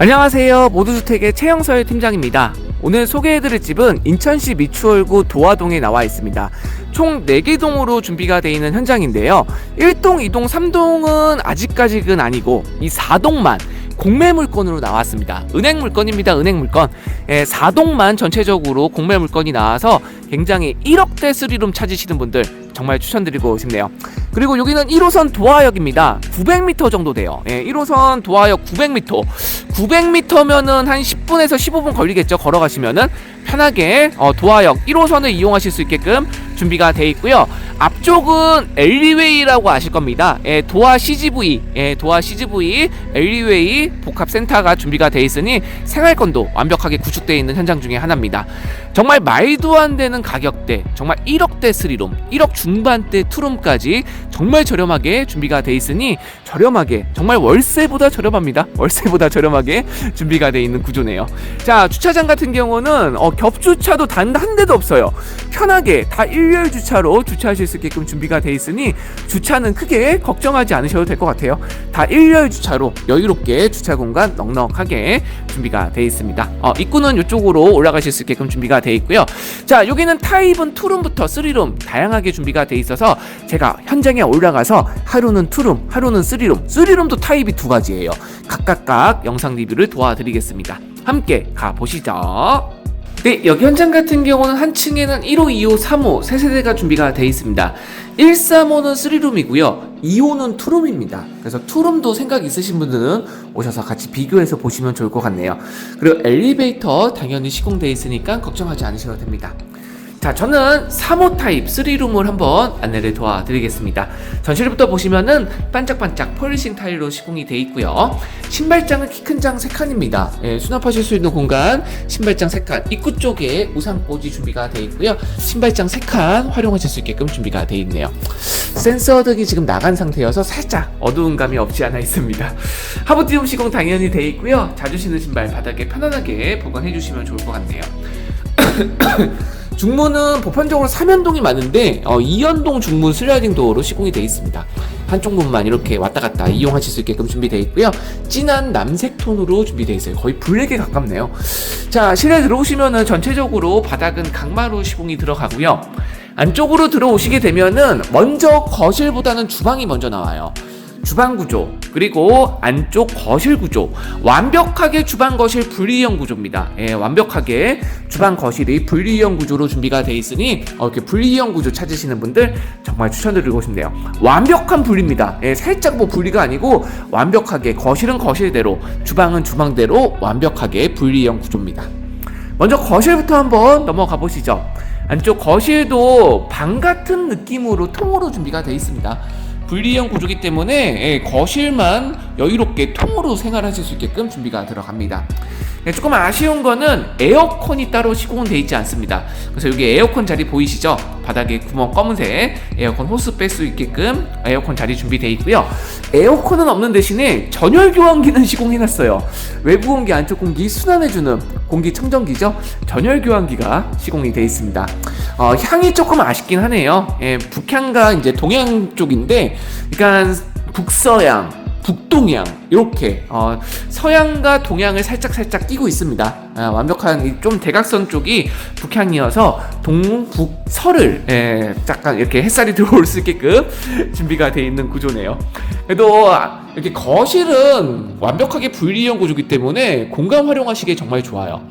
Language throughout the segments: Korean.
안녕하세요. 모두주택의 최영설 팀장입니다. 오늘 소개해드릴 집은 인천시 미추홀구 도화동에 나와 있습니다. 총 4개 동으로 준비가 되어 있는 현장인데요. 1동, 2동, 3동은 아직까지는 아니고 이 4동만 공매 물건으로 나왔습니다. 은행 물건입니다. 은행 물건. 예, 4동만 전체적으로 공매 물건이 나와서 굉장히 1억대 스리룸 찾으시는 분들 정말 추천드리고 싶네요. 그리고 여기는 1호선 도화역입니다. 900m 정도 돼요. 예, 1호선 도화역 900m. 900m면은 한 10분에서 15분 걸리겠죠. 걸어가시면은 편하게 어, 도화역 1호선을 이용하실 수 있게끔 준비가 돼 있고요. 앞쪽은 엘리웨이라고 아실 겁니다. 예, 도화 CGV, 예, 도화 CGV 엘리웨이 복합센터가 준비가 돼 있으니 생활권도 완벽하게 구축되어 있는 현장 중에 하나입니다. 정말 말도 안 되는 가격대, 정말 1억대 스리룸, 1억 중반대 투룸까지 정말 저렴하게 준비가 돼 있으니 저렴하게, 정말 월세보다 저렴합니다. 월세보다 저렴하게 준비가 돼 있는 구조네요. 자, 주차장 같은 경우는 어, 겹주차도 단 한 대도 없어요. 편하게 다 일렬 주차로 주차하실 수 있게끔 준비가 돼 있으니 주차는 크게 걱정하지 않으셔도 될 것 같아요. 다 일렬 주차로 여유롭게 주차 공간 넉넉하게 준비가 돼 있습니다. 어, 입구는 이쪽으로 올라가실 수 있게끔 준비가 돼 있고요. 자, 여기는 타입은 투룸부터 쓰리룸 다양하게 준비가 돼 있어서 제가 현장에 올라가서 하루는 투룸, 하루는 쓰리룸, 쓰리룸도 타입이 두 가지예요. 각각각 영상 리뷰를 도와드리겠습니다. 함께 가보시죠. 네, 여기 현장 같은 경우는 한 층에는 1호, 2호, 3호 세 세대가 준비가 되어 있습니다. 1, 3호는 3룸이고요. 2호는 투룸입니다. 그래서 투룸도 생각 있으신 분들은 오셔서 같이 비교해서 보시면 좋을 것 같네요. 그리고 엘리베이터 당연히 시공되어 있으니까 걱정하지 않으셔도 됩니다. 자, 저는 3호 타입 3룸을 한번 안내를 도와드리겠습니다. 전실부터 보시면은 반짝반짝 폴리싱 타일로 시공이 되어 있고요. 신발장은 키 큰 장 3칸입니다. 예, 수납하실 수 있는 공간 신발장 3칸 입구 쪽에 우산꽂이 준비가 되어 있고요. 신발장 3칸 활용하실 수 있게끔 준비가 되어 있네요. 센서 등이 지금 나간 상태여서 살짝 어두운 감이 없지 않아 있습니다. 하부띄움 시공 당연히 되어 있고요. 자주 신는 신발 바닥에 편안하게 보관해 주시면 좋을 것 같네요. 중문은 보편적으로 3연동이 많은데 어, 2연동 중문 슬라이딩 도어로 시공이 되어 있습니다. 한쪽 문만 이렇게 왔다 갔다 이용하실 수 있게끔 준비되어 있고요. 진한 남색 톤으로 준비되어 있어요. 거의 블랙에 가깝네요. 자, 실내 들어오시면은 전체적으로 바닥은 강마루 시공이 들어가고요. 안쪽으로 들어오시게 되면은 먼저 거실보다는 주방이 먼저 나와요. 주방 구조 그리고 안쪽 거실 구조 완벽하게 주방 거실 분리형 구조입니다. 예, 완벽하게 주방 거실이 분리형 구조로 준비가 돼 있으니 어, 이렇게 분리형 구조 찾으시는 분들 정말 추천드리고 싶네요. 완벽한 분리입니다. 예, 살짝 뭐 분리가 아니고 완벽하게 거실은 거실대로 주방은 주방대로 완벽하게 분리형 구조입니다. 먼저 거실부터 한번 넘어가 보시죠. 안쪽 거실도 방 같은 느낌으로 통으로 준비가 되어 있습니다. 분리형 구조기 때문에 예, 거실만 여유롭게 통으로 생활하실 수 있게끔 준비가 들어갑니다. 예, 조금 아쉬운 거는 에어컨이 따로 되어 있지 않습니다. 그래서 여기 에어컨 자리 보이시죠? 바닥에 구멍 검은색 에어컨 호스 뺄 수 있게끔 에어컨 자리 준비되어 있고요. 에어컨은 없는 대신에 전열 교환기는 시공해놨어요. 외부 공기, 안쪽 공기 순환해주는 공기 청정기죠. 전열 교환기가 시공이 되어 있습니다. 어, 향이 조금 아쉽긴 하네요. 예, 북향과 이제 동양 쪽인데, 그러니까 북서양, 북동양 이렇게 어, 서양과 동양을 살짝 살짝 끼고 있습니다. 아, 완벽한 이좀 대각선 쪽이 북향이어서 동북서를 예, 약간 이렇게 햇살이 들어올 수 있게끔 준비가 되어 있는 구조네요. 그래도 아, 이렇게 거실은 완벽하게 분리형 구조기 때문에 공간 활용하시기에 정말 좋아요.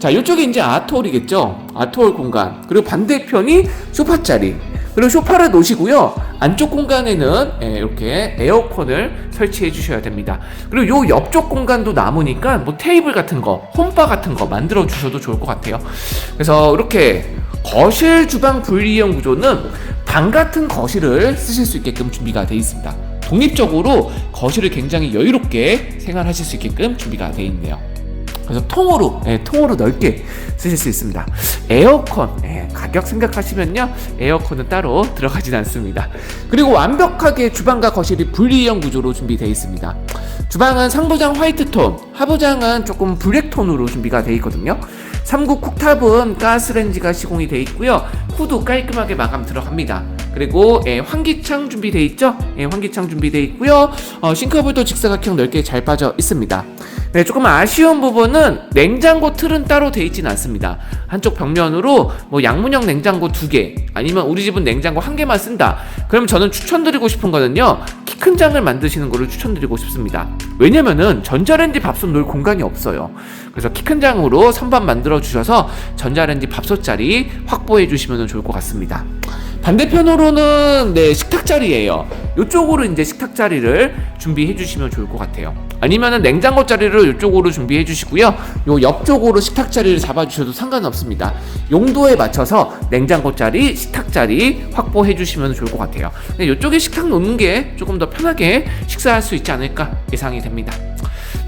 자, 이쪽이 이제 아트홀이겠죠. 아트홀 공간. 그리고 반대편이 소파 자리. 그리고 소파를 놓으시고요. 안쪽 공간에는 예, 이렇게 에어컨을 설치해 주셔야 됩니다. 그리고 요 옆쪽 공간도 남으니까 뭐 테이블 같은 거, 홈바 같은 거 만들어 주셔도 좋을 것 같아요. 그래서 이렇게 거실 주방 분리형 구조는 방 같은 거실을 쓰실 수 있게끔 준비가 되어 있습니다. 독립적으로 거실을 굉장히 여유롭게 생활하실 수 있게끔 준비가 되어 있네요. 그래서 통으로 예, 통으로 넓게 쓰실 수 있습니다. 에어컨 예, 가격 생각하시면요 에어컨은 따로 들어가진 않습니다. 그리고 완벽하게 주방과 거실이 분리형 구조로 준비되어 있습니다. 주방은 상부장 화이트 톤, 하부장은 조금 블랙 톤으로 준비가 되어 있거든요. 3구 쿡탑은 가스렌지가 시공이 되어 있고요. 후도 깔끔하게 마감 들어갑니다. 그리고 예, 환기창 준비되어 있죠? 예, 환기창 준비되어 있고요. 어, 싱크볼도 직사각형 넓게 잘 빠져 있습니다. 네, 조금 아쉬운 부분은 냉장고 틀은 따로 돼 있진 않습니다. 한쪽 벽면으로 뭐 양문형 냉장고 두 개, 아니면 우리 집은 냉장고 한 개만 쓴다. 그럼 저는 추천드리고 싶은 거는요. 키 큰 장을 만드시는 거를 추천드리고 싶습니다. 왜냐면은 전자레인지 밥솥 놓을 공간이 없어요. 그래서 키 큰 장으로 선반 만들어 주셔서 전자레인지 밥솥 자리 확보해 주시면 좋을 것 같습니다. 반대편으로는 네 식탁 자리예요. 이쪽으로 이제 식탁 자리를 준비해 주시면 좋을 것 같아요. 아니면은 냉장고 자리를 이쪽으로 준비해 주시고요. 요 옆쪽으로 식탁 자리를 잡아 주셔도 상관없습니다. 용도에 맞춰서 냉장고 자리, 식탁 자리 확보해 주시면 좋을 것 같아요. 이쪽에 식탁 놓는 게 조금 더 편하게 식사할 수 있지 않을까 예상이 됩니다.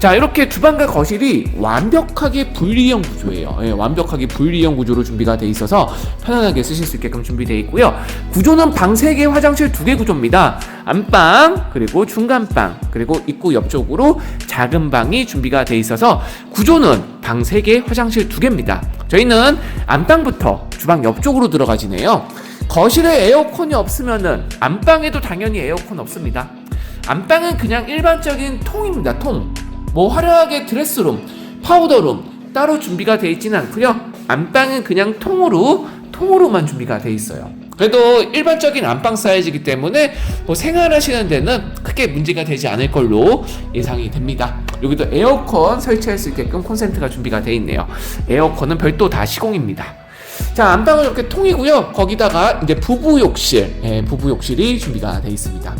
자 이렇게 주방과 거실이 완벽하게 분리형 구조예요. 예, 완벽하게 분리형 구조로 준비가 돼 있어서 편안하게 쓰실 수 있게끔 준비되어 있고요. 구조는 방 3개, 화장실 2개 구조입니다. 안방 그리고 중간방 그리고 입구 옆쪽으로 작은 방이 준비가 돼 있어서 구조는 방 3개, 화장실 2개입니다. 저희는 안방부터 주방 옆쪽으로 들어가지네요. 거실에 에어컨이 없으면은 안방에도 당연히 에어컨 없습니다. 안방은 그냥 일반적인 통입니다. 통. 뭐 화려하게 드레스룸, 파우더룸 따로 준비가 되어 있지는 않고요. 안방은 그냥 통으로 통으로만 준비가 되어 있어요. 그래도 일반적인 안방 사이즈이기 때문에 뭐 생활하시는 데는 크게 문제가 되지 않을 걸로 예상이 됩니다. 여기도 에어컨 설치할 수 있게끔 콘센트가 준비가 되어 있네요. 에어컨은 별도 다 시공입니다. 자 안방은 이렇게 통이고요. 거기다가 이제 부부 욕실, 예, 부부 욕실이 준비가 되어 있습니다.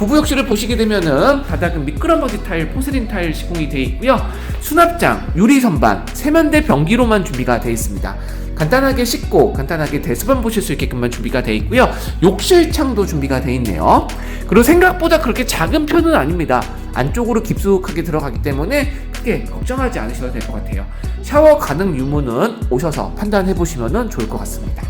부부 욕실을 보시게 되면은 바닥은 미끄럼 버지 타일, 포세린 타일 시공이 되어 있고요. 수납장, 유리 선반, 세면대 변기로만 준비가 되어 있습니다. 간단하게 씻고 간단하게 대수반 보실 수 있게끔만 준비가 되어 있고요. 욕실 창도 준비가 되어 있네요. 그리고 생각보다 그렇게 작은 편은 아닙니다. 안쪽으로 깊숙하게 들어가기 때문에 크게 걱정하지 않으셔도 될 것 같아요. 샤워 가능 유무는 오셔서 판단해 보시면 좋을 것 같습니다.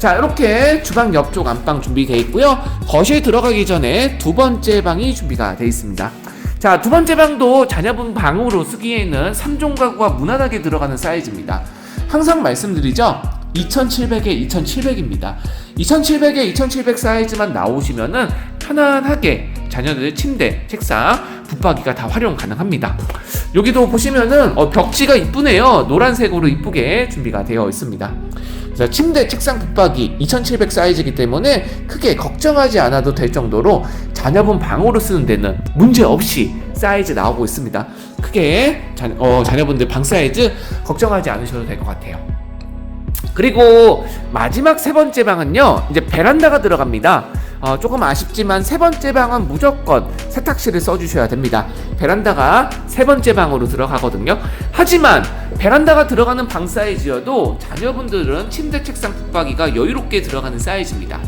자 이렇게 주방 옆쪽 안방 준비되어 있고요 거실 들어가기 전에 두 번째 방이 준비가 되어 있습니다 자 두 번째 방도 자녀분 방으로 쓰기에는 3종 가구가 무난하게 들어가는 사이즈입니다 항상 말씀드리죠 2700에 2700입니다 2700에 2700 사이즈만 나오시면은 편안하게 자녀들 침대, 책상, 붙박이가 다 활용 가능합니다. 여기도 보시면은 어, 벽지가 이쁘네요. 노란색으로 이쁘게 준비가 되어 있습니다. 그래서 침대, 책상, 붙박이 2700 사이즈이기 때문에 크게 걱정하지 않아도 될 정도로 자녀분 방으로 쓰는 데는 문제 없이 사이즈 나오고 있습니다. 크게 자, 어, 자녀분들 방 사이즈 걱정하지 않으셔도 될 것 같아요. 그리고 마지막 세 번째 방은요, 이제 베란다가 들어갑니다. 어, 조금 아쉽지만 세 번째 방은 무조건 세탁실을 써주셔야 됩니다. 베란다가 세 번째 방으로 들어가거든요. 하지만 베란다가 들어가는 방 사이즈여도 자녀분들은 침대, 책상, 붙박이가 여유롭게 들어가는 사이즈입니다.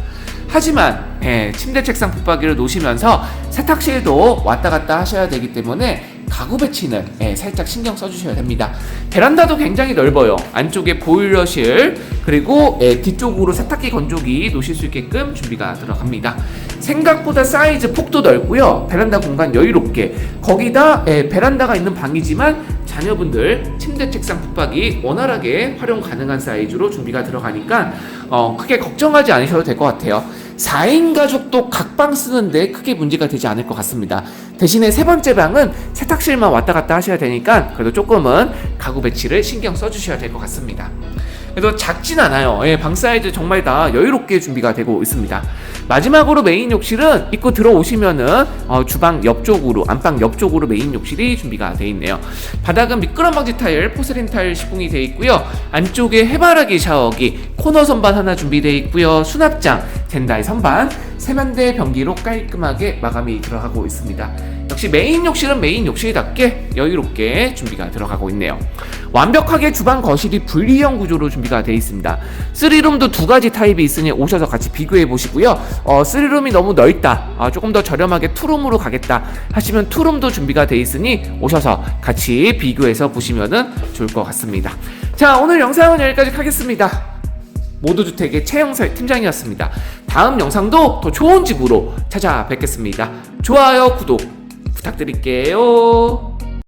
하지만 예, 침대, 책상, 붙박이를 놓으시면서 세탁실도 왔다 갔다 하셔야 되기 때문에 가구 배치는 예, 살짝 신경 써주셔야 됩니다. 베란다도 굉장히 넓어요. 안쪽에 보일러실 그리고 예, 뒤쪽으로 세탁기 건조기 놓으실 수 있게끔 준비가 들어갑니다. 생각보다 사이즈 폭도 넓고요. 베란다 공간 여유롭게 거기다 예, 베란다가 있는 방이지만 자녀분들 침대, 책상, 붙박이 원활하게 활용 가능한 사이즈로 준비가 들어가니까 어, 크게 걱정하지 않으셔도 될 것 같아요. 4인 가족도 각방 쓰는데 크게 문제가 되지 않을 것 같습니다. 대신에 세 번째 방은 세탁실만 왔다 갔다 하셔야 되니까 그래도 조금은 가구 배치를 신경 써주셔야 될 것 같습니다. 그래도 작진 않아요. 예, 방 사이즈 정말 다 여유롭게 준비가 되고 있습니다. 마지막으로 메인 욕실은 입구 들어오시면은 어, 주방 옆쪽으로 안방 옆쪽으로 메인 욕실이 준비가 되어 있네요. 바닥은 미끄럼 방지 타일, 포세린 타일 시공이 되어 있고요. 안쪽에 해바라기 샤워기, 코너 선반 하나 준비되어 있고요. 수납장, 젠다이 선반, 세면대 변기로 깔끔하게 마감이 들어가고 있습니다. 역시 메인 욕실은 메인 욕실답게 여유롭게 준비가 들어가고 있네요. 완벽하게 주방 거실이 분리형 구조로 준비가 되어 있습니다. 3룸도 두 가지 타입이 있으니 오셔서 같이 비교해 보시고요. 어, 3룸이 너무 넓다. 어, 조금 더 저렴하게 투룸으로 가겠다 하시면 투룸도 준비가 되어 있으니 오셔서 같이 비교해서 보시면 좋을 것 같습니다. 자, 오늘 영상은 여기까지 하겠습니다. 모두주택의 최영설 팀장이었습니다. 다음 영상도 더 좋은 집으로 찾아뵙겠습니다. 좋아요, 구독 부탁드릴게요.